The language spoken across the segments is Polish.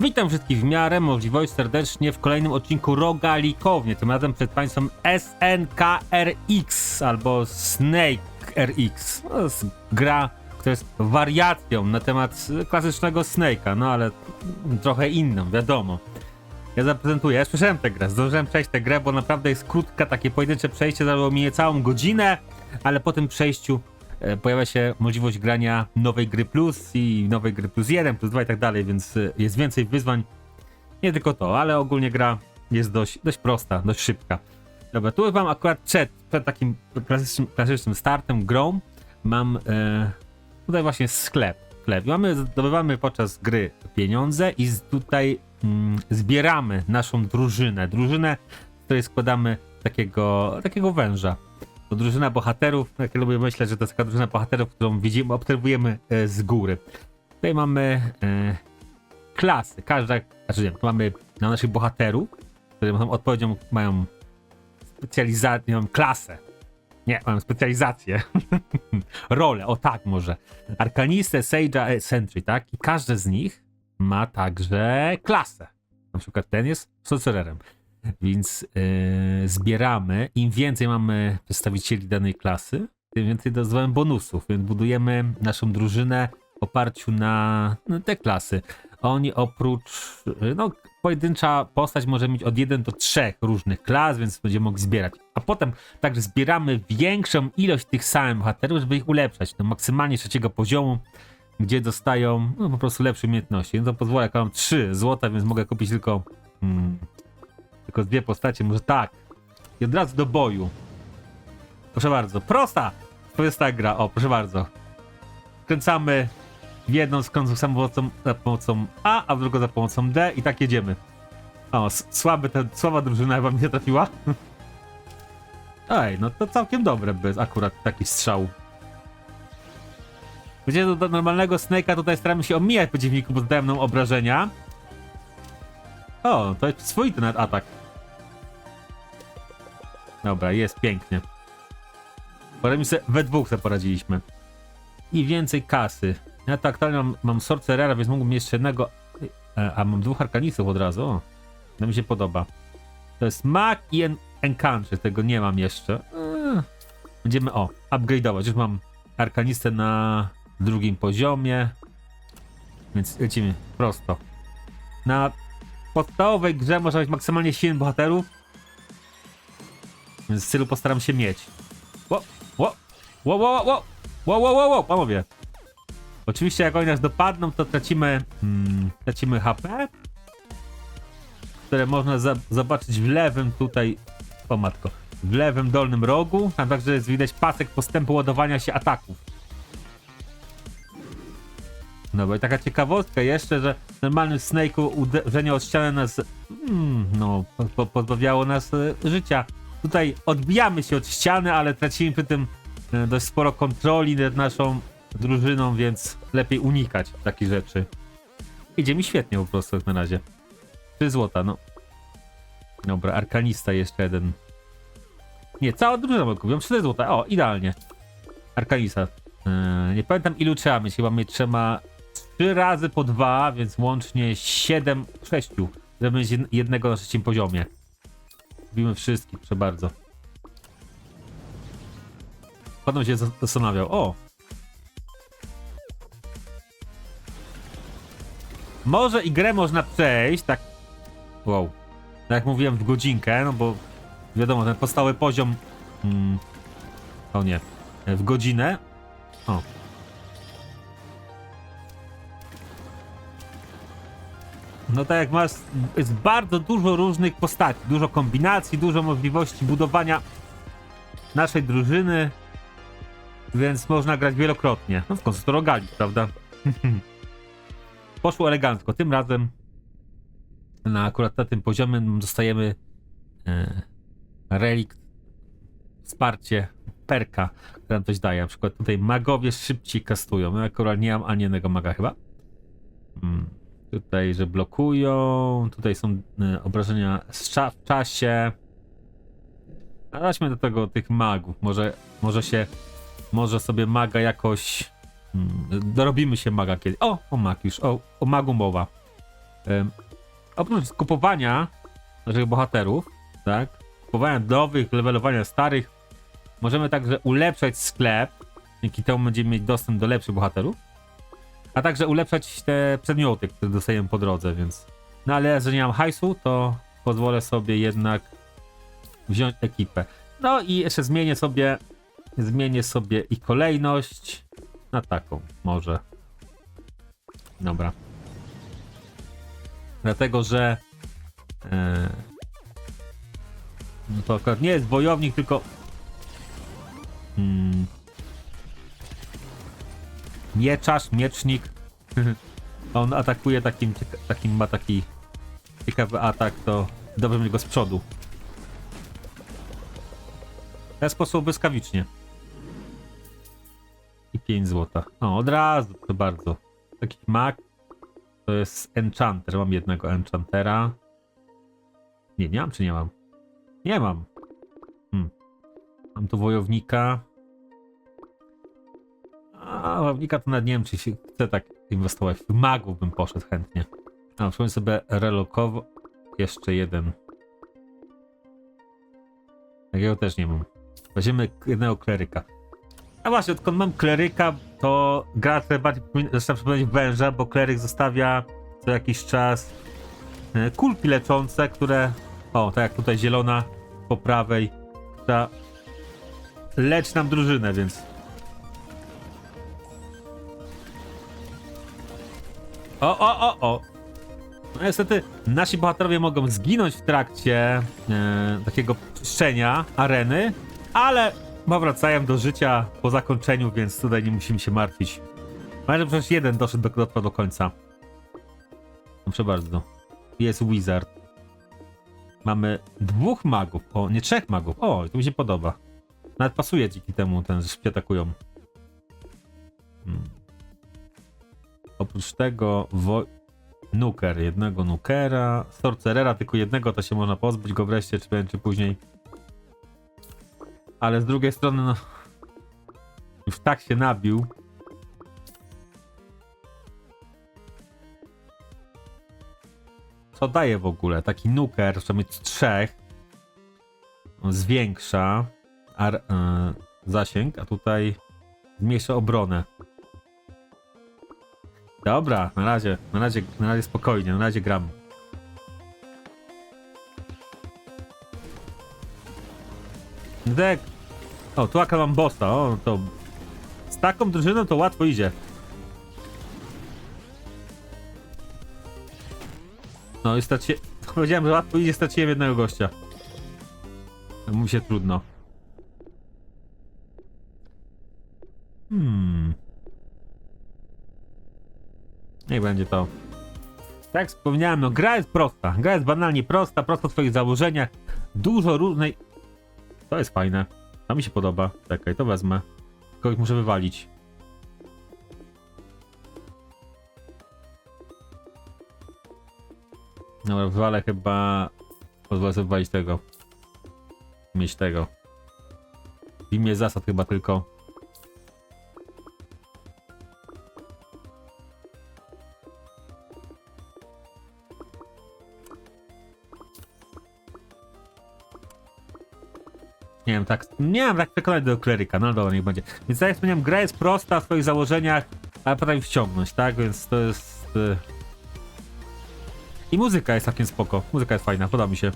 Witam wszystkich w miarę możliwości serdecznie w kolejnym odcinku Rogalikownie. Tym razem przed Państwem SNKRX albo Snake RX. To jest gra, która jest wariacją na temat klasycznego Snake'a, no ale trochę inną, wiadomo. Ja zaprezentuję. Ja słyszałem tę grę, zdążyłem przejść tę grę, bo naprawdę jest krótka, takie pojedyncze przejście, zajęło mi całą godzinę, ale po tym przejściu pojawia się możliwość grania nowej gry plus i nowej gry plus 1, plus 2 i tak dalej, więc e, jest więcej wyzwań. Nie tylko to, ale ogólnie gra jest dość, dość prosta, dość szybka. Dobra, tu mam akurat przed, przed takim klasycznym, klasycznym startem, grą, mam e, tutaj właśnie sklep. sklep. Mamy, zdobywamy podczas gry pieniądze i z, tutaj mm, zbieramy naszą drużynę. Drużynę, z której składamy takiego, takiego węża. To drużyna bohaterów, jak lubię myśleć, że to jest taka drużyna bohaterów, którą widzimy, obserwujemy e, z góry. Tutaj mamy e, klasy. Każda, znaczy nie, tu mamy na naszych bohaterów, którzy mają odpowiedzią, mają specjalizację, mają klasę. Nie, mają specjalizację. Rolę, o tak może. Arkanistę, Sage'a, e, Sentry, tak? I każdy z nich ma także klasę. Na przykład ten jest sorcererem. Więc yy, zbieramy. Im więcej mamy przedstawicieli danej klasy, tym więcej dostajemy bonusów. Więc budujemy naszą drużynę w oparciu na, te klasy. Oni oprócz. No, pojedyncza postać może mieć od 1 do 3 różnych klas, więc będziemy mogli zbierać. A potem także zbieramy większą ilość tych samych bohaterów, żeby ich ulepszać do maksymalnie trzeciego poziomu, gdzie dostają no, po prostu lepsze umiejętności. No to pozwolę, jak mam 3 złota, więc mogę kupić tylko. Hmm, tylko dwie postacie, może tak. I od razu do boju. Proszę bardzo. Prosta! To jest ta gra. O, proszę bardzo. Kręcamy jedną skręcą za pomocą, za pomocą A, a drugą za pomocą D i tak jedziemy. O, słaby ten, słaba drużyna chyba mnie trafiła. Ej, no to całkiem dobre bez akurat taki strzał. Gdzie do, do normalnego Snake'a tutaj staramy się omijać przeciwników, bo zadają nam obrażenia. O, to jest swoity nawet atak. Dobra, jest pięknie. Potem sobie we dwóch sobie poradziliśmy. I więcej kasy. Ja to aktualnie mam, mam sorcerera, więc mógłbym jeszcze jednego. e, A mam dwóch arkanistów od razu. O, to mi się podoba. To jest mag i en enchantress, tego nie mam jeszcze. Eee, Będziemy, o, upgrade'ować. Już mam arkanistę na drugim poziomie. Więc lecimy prosto. Na podstawowej grze można mieć maksymalnie 7 bohaterów. Więc stylu postaram się mieć. Ło, ło, ło, ło, ło, ło, ło, ło, ło, ło, panowie. Oczywiście jak oni nas dopadną, to tracimy, hmm, tracimy HP, które można za zobaczyć w lewym tutaj, o matko, w lewym dolnym rogu. Tam także jest widać pasek postępu ładowania się ataków. No bo i taka ciekawostka jeszcze, że w normalnym Snake'u uderzenie od ściany nas, mm, no, po, po, pozbawiało nas e, życia. Tutaj odbijamy się od ściany, ale tracimy przy tym e, dość sporo kontroli nad naszą drużyną, więc lepiej unikać takich rzeczy. Idzie mi świetnie po prostu jak na razie. 3 złota, no. Dobra, arkanista jeszcze jeden. Nie, cała drużyna ma kupią 4 złota. O, idealnie. Arkanista. Eee, nie pamiętam ilu trzeba mieć, chyba mieć trzeba 3 razy po 2, więc łącznie 7, 6, żeby mieć jed- jednego na trzecim poziomie. Robimy wszystkich, proszę bardzo. Potem się zas- zastanawiał, o! Może i grę można przejść, tak... Wow. Tak jak mówiłem, w godzinkę, no bo wiadomo, ten podstawowy poziom... Mm, o nie. W godzinę. O. No tak jak masz, jest bardzo dużo różnych postaci, dużo kombinacji, dużo możliwości budowania naszej drużyny, więc można grać wielokrotnie. No w końcu to rogali, prawda? Poszło elegancko. Tym razem na akurat na tym poziomie dostajemy e, relikt, wsparcie, perka, która nam coś daje. Na przykład tutaj magowie szybciej kastują. Ja akurat nie mam ani jednego maga chyba. Hmm. Tutaj, że blokują. Tutaj są e, obrażenia w czasie. A Weźmy do tego tych magów. Może, może się. Może sobie maga jakoś. Hmm, dorobimy się maga kiedyś. O, o mag już. O, o magu mowa. Em, oprócz kupowania naszych bohaterów, tak? Kupowania nowych, levelowania starych, możemy także ulepszać sklep. Dzięki temu będziemy mieć dostęp do lepszych bohaterów. A także ulepszać te przedmioty, które dostajemy po drodze, więc. No ale że nie mam hajsu, to pozwolę sobie jednak wziąć ekipę. No i jeszcze zmienię sobie. Zmienię sobie i kolejność na taką, może. Dobra. Dlatego, że. E, no to akurat nie jest wojownik, tylko. Mm, mieczarz, miecznik. On atakuje takim, takim ma taki ciekawy atak, to dobrze mieć go z przodu. W ten sposób błyskawicznie. I 5 złota. O, od razu, to bardzo. Taki mag. To jest enchanter. Mam jednego enchantera. Nie, nie mam czy nie mam? Nie mam. Hmm. Mam tu wojownika. A, wojownika to nawet nie czy się chce tak inwestować. W magów bym poszedł chętnie. A, muszę sobie relokowo. Jeszcze jeden. Takiego też nie mam. Weźmiemy jednego kleryka. A właśnie, odkąd mam kleryka, to gra trochę bardziej zaczyna przypominać węża, bo kleryk zostawia co jakiś czas e, kulki leczące, które. O, tak jak tutaj zielona po prawej, która lecz nam drużynę, więc. O, o, o, o! No niestety nasi bohaterowie mogą zginąć w trakcie e, takiego czyszczenia areny, ale powracają do życia po zakończeniu, więc tutaj nie musimy się martwić. Mamy przecież jeden doszedł do, do, końca. Proszę bardzo. Jest Wizard. Mamy dwóch magów. O, nie trzech magów. O, to mi się podoba. Nawet pasuje dzięki temu, ten, że szybciej atakują. Hmm. Oprócz tego wo... Nuker, jednego Nukera. Sorcerera, tylko jednego, to się można pozbyć go wreszcie, czy czy później. Ale z drugiej strony, no. Już tak się nabił. Co daje w ogóle? Taki nuker, trzeba mieć trzech. Zwiększa ar, e, zasięg, a tutaj zmniejsza obronę. Dobra, na razie, na razie, na razie spokojnie, na razie gram. Dek. O, tu aka mam bossa, o, to z taką drużyną to łatwo idzie. No i straci... Powiedziałem, że łatwo idzie, straciłem jednego gościa. Mówi się trudno. Niech będzie to. Tak jak wspomniałem, no gra jest prosta. Gra jest banalnie prosta, prosta w swoich założeniach. Dużo różnej... To jest fajne. To mi się podoba. Czekaj, to wezmę. Kogoś muszę wywalić. Dobra, wywalę chyba... Pozwolę sobie wywalić tego. Mieć tego. W imię zasad chyba tylko. Nie wiem, tak. Nie wiem, tak przekonać do kleryka, no dobra, niech będzie. Więc tak jak wspomniałem, gra jest prosta w swoich założeniach, ale potrafi wciągnąć, tak? Więc to jest. y, I muzyka jest całkiem spoko. Muzyka jest fajna, podoba mi się.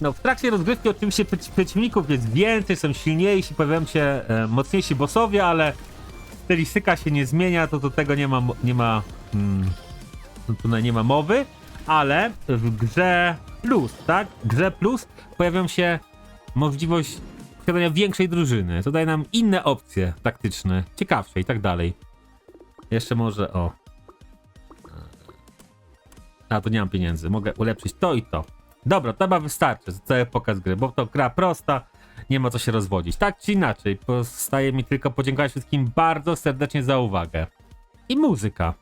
No, w trakcie rozgrywki oczywiście przeci- przeciwników jest więcej, są silniejsi, pojawiają się e, mocniejsi bossowie, ale stylistyka się nie zmienia, to do tego nie ma, nie ma, mm, no tutaj nie ma mowy, ale w grze plus, tak? Grze plus pojawią się możliwość posiadania większej drużyny. To daje nam inne opcje taktyczne, ciekawsze i tak dalej. Jeszcze może, o. A, to nie mam pieniędzy, mogę ulepszyć to i to. Dobra, to chyba wystarczy za cały pokaz gry, bo to gra prosta, nie ma co się rozwodzić. Tak czy inaczej, pozostaje mi tylko podziękować wszystkim bardzo serdecznie za uwagę. I muzyka.